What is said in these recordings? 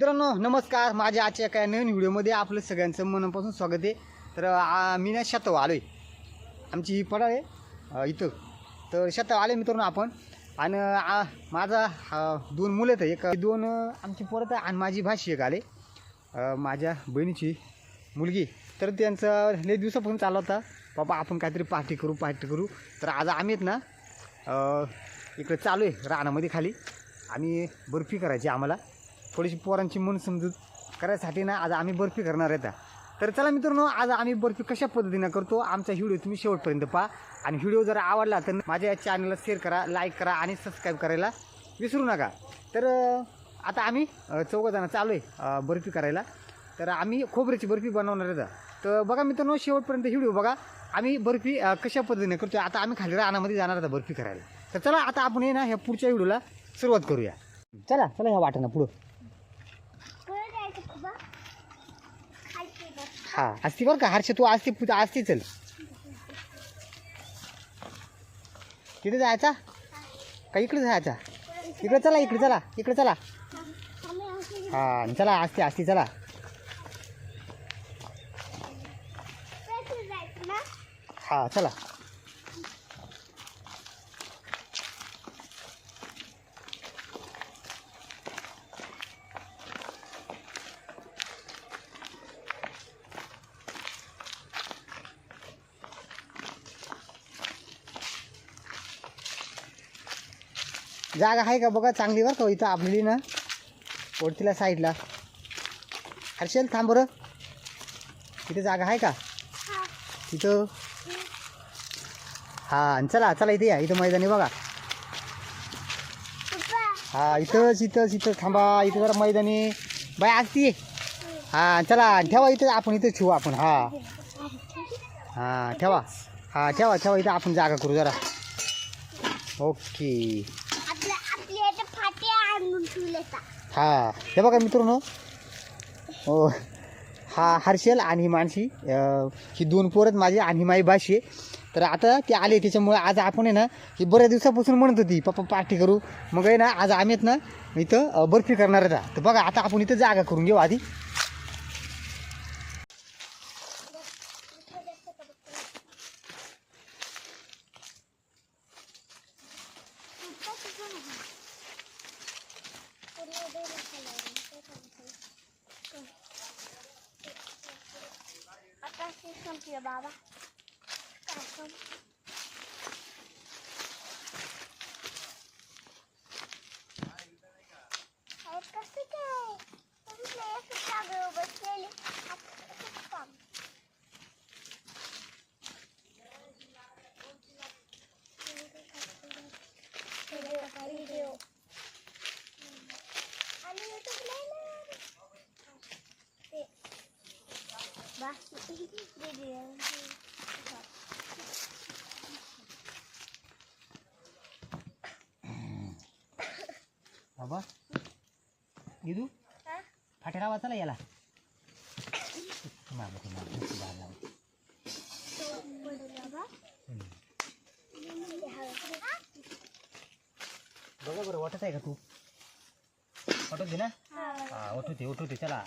मित्रांनो नमस्कार. माझ्या आजच्या एका नवीन व्हिडिओमध्ये आपलं सगळ्यांचं मनापासून स्वागत आहे. तर आ, मी ना शेताव आलो आहे आमची ही पडा आहे इथं. तर शेताव आले मित्रांनो आपण. आणि आ, माझा दोन मुलं आहेत. एक दोन आमची परत आणि माझी भाषी एक आले. माझ्या बहिणीची मुलगी. तर त्यांचं लई दिवसापासून चालला होता. बाबा आपण काहीतरी पार्टी करू पार्टी करू. तर आज आम्ही आहेत ना इकडे चालू आहे रानामध्ये खाली. आणि बर्फी करायची आम्हाला. थोडीशी पोरांची मन समजूत करायसाठी ना आज आम्ही बर्फी करणार आहेत तर चला मित्रांनो आज आम्ही बर्फी कशा पद्धतीनं करतो आमचा व्हिडिओ तुम्ही शेवटपर्यंत पहा. आणि व्हिडिओ जर आवडला तर माझ्या चॅनलला शेअर करा लाईक करा आणि सबस्क्राईब करायला विसरू नका. तर आता आम्ही चौघजणं चालू आहे बर्फी करायला. तर आम्ही खोबऱ्याची बर्फी बनवणार आहे तर बघा मित्रांनो शेवटपर्यंत व्हिडिओ बघा. आम्ही बर्फी कशा पद्धतीने करतो आता आम्ही खाली रानामध्ये जाणार आता बर्फी करायला. तर चला आता आपण हे ना ह्या पुढच्या व्हिडिओला सुरुवात करूया. चला चला ह्या वाटानं पुढं. हा. असती बरं का हर्ष तू असती पूजा असती चल. तिथे जायचा? का इकडे जायचा? इकडे चला इकडे चला इकडे चला. हा चला असते असती चला. हा चला. जागा आहे का बघा चांगली बरं का इथं आपली ना. वरतीला साईडला. हर्षल थांब बरं. तिथे जागा आहे का? तिथं हा चला चला इथे या इथं मैदानी बघा. हा इथंच इथंच इथं थांबा इथं जरा मैदानी. बाय असती हा चला ठेवा इथं आपण इथं ठेवू आपण हा. हा ठेवा. हा ठेवा ठेवा इथं आपण जागा करू जरा. ओके. हा. हे बघा मित्रांनो. हो. हा हर्षल आणि ही मानसी ही दोन पोरत माझी आणि ही माझी भाषी आहे. तर आता ते आले त्याच्यामुळे आज आपण आहे ना ही बऱ्याच दिवसापासून म्हणत होती पप्पा पार्टी करू. मग आहे ना आज आम्ही आहेत ना इथं बर्फी करणार आता तर बघा आता आपण इथं जागा करून घेऊ आधी. बाबा कसं काय तुम्ही असं जागेवर बसलेले आता कसं काम व्हिडिओ आणि युट्यूबला येणार. ते बाकी व्हिडिओ बाबा इदू फाट्या वाचला याला. मागं बघा बरं वाटत आहे का तू? वाटत दे ना? हा उठवते उठवते चला.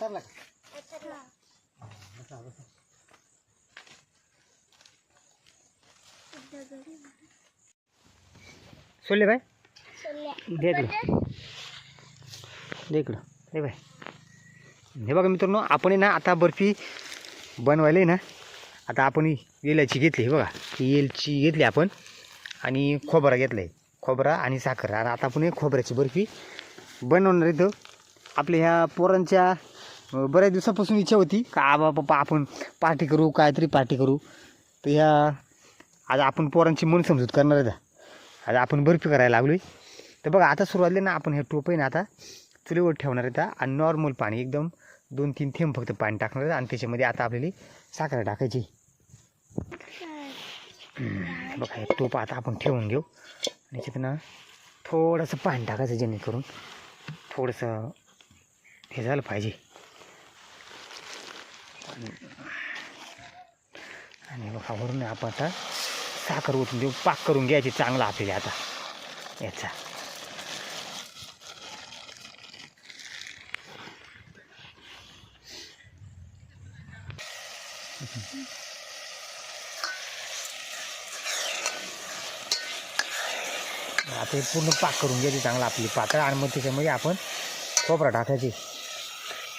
का? बसा बसा सोडले बाय दे इकडं. दे इकडं. दे बाय हे बघा मित्रांनो आपण आहे ना आता बर्फी बनवायला आहे ना आता आपण ही वेलाची घेतली हे बघा. ही येलची घेतली आपण आणि खोबरा घेतला आहे खोबरा आणि साखर. आणि आता आपण हे खोबऱ्याची बर्फी बनवणार इथं. आपल्या ह्या पोरांच्या बऱ्याच दिवसापासून इच्छा होती का आबा पप्पा आपण पार्टी करू काहीतरी पार्टी करू. तर ह्या आज आपण पोरांची मन समजूत करणार आहे आज आपण बर्फी करायला लागलो आहे तर बघा आता सुरुवातीला ना आपण हे टोप आहे ना आता चुलीवर ठेवणार आहे आता आणि नॉर्मल पाणी एकदम दोन तीन थेंब फक्त पाणी टाकणार आहे आणि त्याच्यामध्ये आता आपल्याला साखर टाकायची. बघा हे टोप आता आपण ठेवून घेऊ. आणि याच्यात ना थोडंसं पाणी टाकायचं जेणेकरून थोडंसं हे झालं पाहिजे. आणि बघा वरून आपण आता साखर ओतून देऊ. पाक करून घ्यायची चांगला आपल्याला आता. याचा. आता हे पूर्ण पाक करून घ्यायची चांगला आपली पातळ. आणि मग त्याच्यामध्ये आपण खोबरा टाकायची.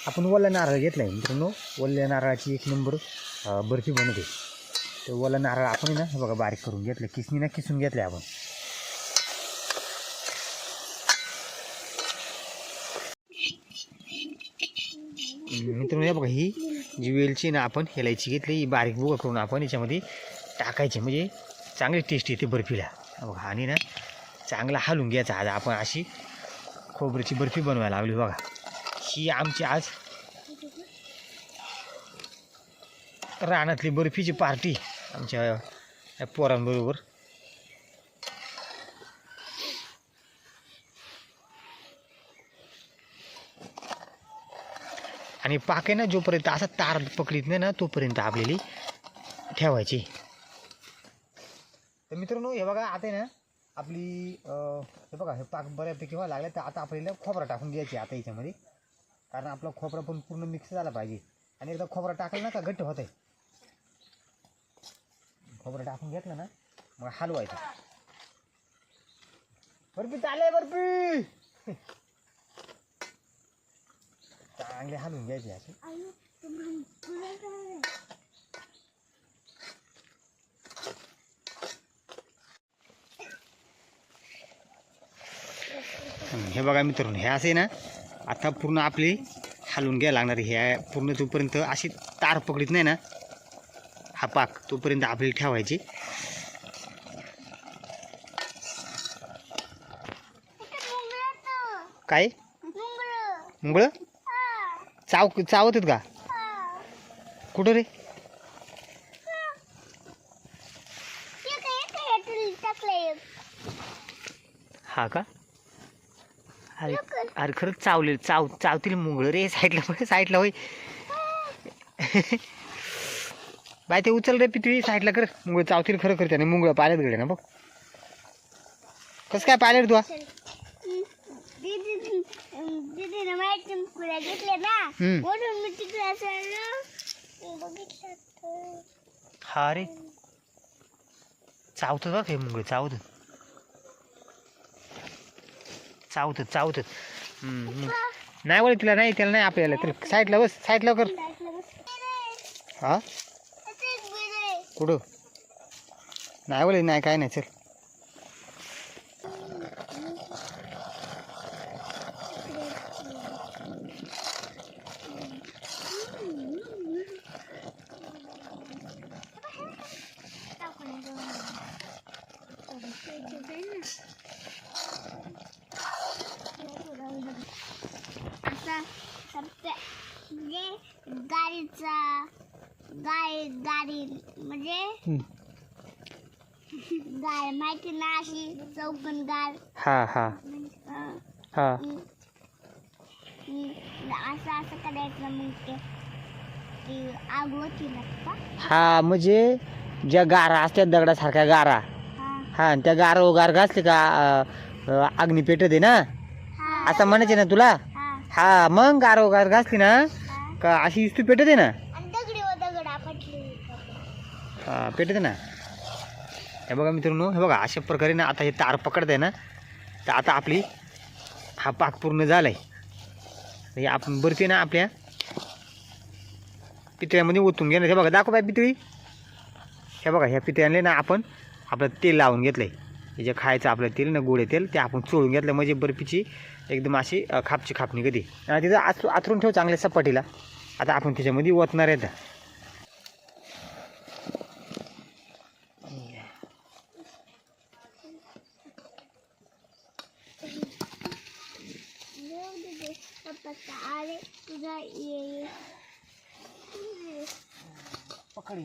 आपण ओला नारळ घेतला आहे मित्रांनो. ओल्या नारळाची एक नंबर बर्फी बनवते तर ओला नारळ आपण ना बघा बारीक करून घेतलं किसनीनं किसून घेतलं आपण. मित्रांनो या बघा ही जी वेलची ना आपण हेलायची घेतली ही बारीक बुगा करून आपण याच्यामध्ये टाकायची. म्हणजे चांगली टेस्ट येते बर्फीला. बघा आणि ना चांगला हालून घ्यायचा. आज आपण अशी खोबऱ्याची बर्फी बनवायला लागली बघा. ही आमची आज रानातली बर्फीची पार्टी आमच्या या पोरांबरोबर. आणि पाके ना जोपर्यंत असा तार पकडीत नाही ना तोपर्यंत आपल्याला ठेवायची. तर मित्रांनो हे बघा आता आहे ना आपली हे बघा हे पाक बऱ्यापैकी व्हायला लागले तर आता आपल्याला खोबरा टाकून घ्यायची आता याच्यामध्ये. कारण आपला खोबरा पण पूर्ण मिक्स झाला पाहिजे. आणि एकदा खोबरा टाकलं ना का घट्ट होत आहे खोबरं टाकून घेतलं ना मग हलवायचं. बर्फी चाले बर्फी! चांगले हलवून घ्यायचे असे. हे बघा मित्रांनो हे असे ना आता पूर्ण आपली हलवून घ्यायला लागणार हे पूर्ण तोपर्यंत अशी तार पकडीत नाही ना. हा पाक तोपर्यंत आपली ठेवायची. काय? मुंगळ? चाव चावत आहेत का? कुठं रे? हा का? अरे अरे खरंच चावले चाव चावतील मुंगळं रे साईडला होय साईडला होय. बाय ते उचल रे पितळी साईडला कर. मुंगळ चावतील खरं खरं त्याने. मुंगळं पाण्यात गडे ना बघ. कसं काय पाहिलं रे तू. हा रे. चावतं बघ हे मुंगळ चावत. चावत चावत. नाही वळ तिला नाही त्याला नाही आपल्याला तर. साईडला बस साईडला कर हा. कुठं? नाही वळ नाही काय नाही चल टाकून देऊ. थोडंसं इथे जाईल ना. असा सबसे म्हणजे गाडीचा गाडी गाडी म्हणजे. गाय माहिती ना अशी चौकन गाड हा. हा हा. हम्म. असं असं करायचं मग ते ती आग होती ना का हा म्हणजे ज्या गारा असतात दगडासारख्या गारा हा. आणि त्या गारा गार घासले का अं, अं, अग्नी पेटत आहे ना? असं म्हणायचे ना तुला? हा. मग गार गार घासली ना का अशी इस्तू पेटत आहे ना? हा पेटत आहे ना? हे बघा मित्रांनो हे बघा अशा प्रकारे ना आता हे तार पकडत आहे ना तर आता आपली हा पाक पूर्ण झालाय. हे आपण बर्फी ना आपल्या पितळ्यामध्ये ओतून घेणार. हे बघा दाखव बाय पितळी. हे बघा ह्या पितळ्याने ना आपण आपलं तेल लावून घेतलं आहे हे जे खायचं आपलं तेल ना गोडे तेल ते आपण चोळून घेतलं. म्हणजे बर्फीची एकदम अशी खापची खापणी कधी आणि तिथं आत आतरून ठेव चांगल्या सपाटीला. आता आपण त्याच्यामध्ये ओतणार आहेत पकड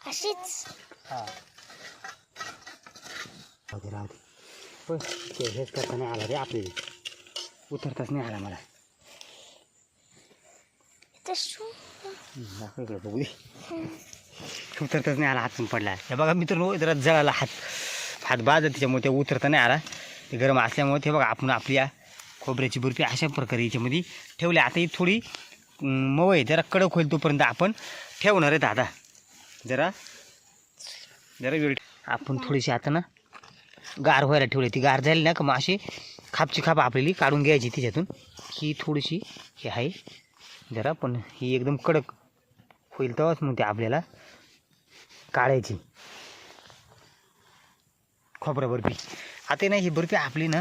अशीच? हा. राहू दे राहू दे पण ते हेच करता नाही आला रे आपल्याला. उतरताच नाही आला मला. ते शू. हम्म, दाखव इकडे बघू दे. उतरताच नाही आला हात पण पडला. हे बघा मित्रांनो जरा जळाला हात. हात बाद त्याच्यामुळे ते उतरता नाही आला. ते गरम असल्यामुळे ते बघा आपण आपली या खोबऱ्याची बर्फी अशा प्रकारे याच्यामध्ये ठेवली. आता ही थोडी मऊ आहे. जरा कडक होईल तोपर्यंत आपण ठेवणार आहेत आता जरा जरा वेळ आपण थोडीशी आता ना गार व्हायला ठेवली. ती गार झाली ना का मग अशी खापची खाप आपल्याला काढून घ्यायची तिच्यातून. ही थोडीशी हे आहे. जरा पण ही एकदम कडक होईल तेव्हाच मग ते आपल्याला काढायची. खोबरा बर्फी. आता ना ही बर्फी आपली ना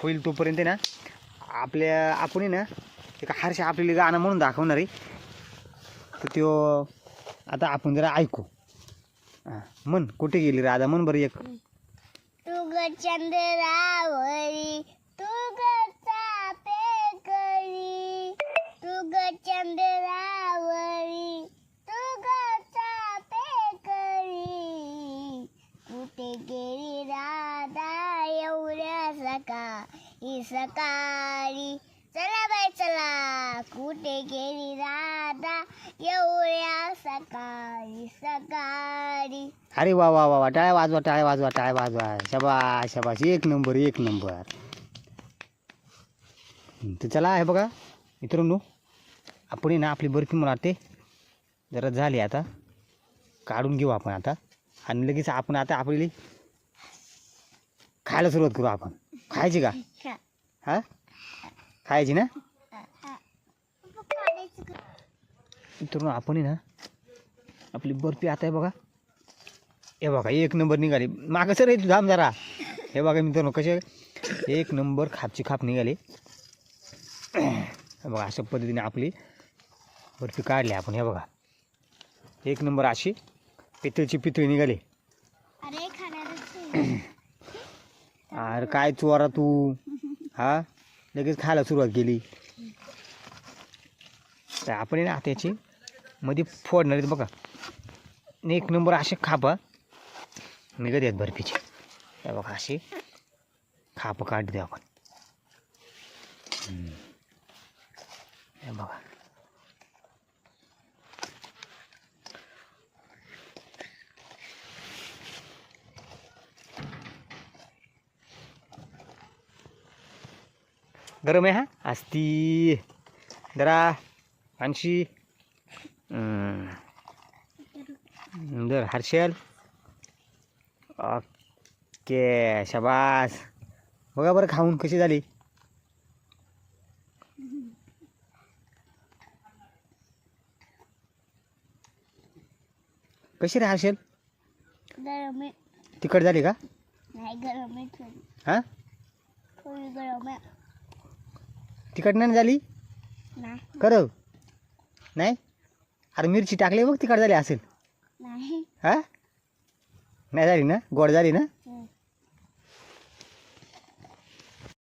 होईल तोपर्यंत ना आपल्या आपण ना एक हारशी आपल्याला गाणं म्हणून दाखवणार आहे. तर त्यो आता आपण जरा ऐकू. मन म्हण कुठे गेली राधा म्हण बरं एक. तू ग चंद्रावरी तू ग चापेकरी तू ग चंद्रावरी तू ग चापेकरी कुठे गेली राधा एवढ्या सकाळी सकाळी चला बाई चला. कुठे गेली राधा एवढ्या सकाळी सकाळी अरे वा वा वा वा. टाळ्या वाजवा टाळ्या वाजवा टाळ्या वाजवा. शबाश शबाश एक नंबर एक नंबर. तर चला हे बघा मित्रांनो. आपण आहे ना आपली बर्फी मला वाटते जरा झाली आता. काढून घेऊ आपण आता. आणि लगेच आपण आता आपली खायला सुरुवात करू आपण. खायची का? हा? खायची ना? मित्रांनो आपण आहे ना आपली बर्फी आता आहे बघा. हे बघा एक नंबर निघाली. मागं सर येतो थांब जरा. हे बघा मित्रांनो कसे एक नंबर खापची खाप निघाली. बघा अशा पद्धतीने आपली बर्फी काढली आपण. हे बघा. एक नंबर अशी पितळची पितळी निघाली. अरे काय चोरा तू? हा? लगेच खायला सुरुवात केली. तर आपण ना आता याची मध्ये फोडणार बघा. एक नंबर असे खापा निघत आहेत बर्फीचे. हे बघा अशी खाप काढते आपण. हे बघा. गरम आहे हा? असती जरा आणशी. दर हर्षल. ओके शबास. बघा बरं खाऊन कशी झाली. कशी रे हर्षल? गरम आहे. तिखट झाली का? नाही गरम आहे थोडी. हां? थोडी गरम आहे. तिखट नाही झाली? नाही. कर. नाही? अरे मिरची टाकली मग तिखट झाली असेल. नाही. हा? नाही झाली ना गोड झाली ना हं.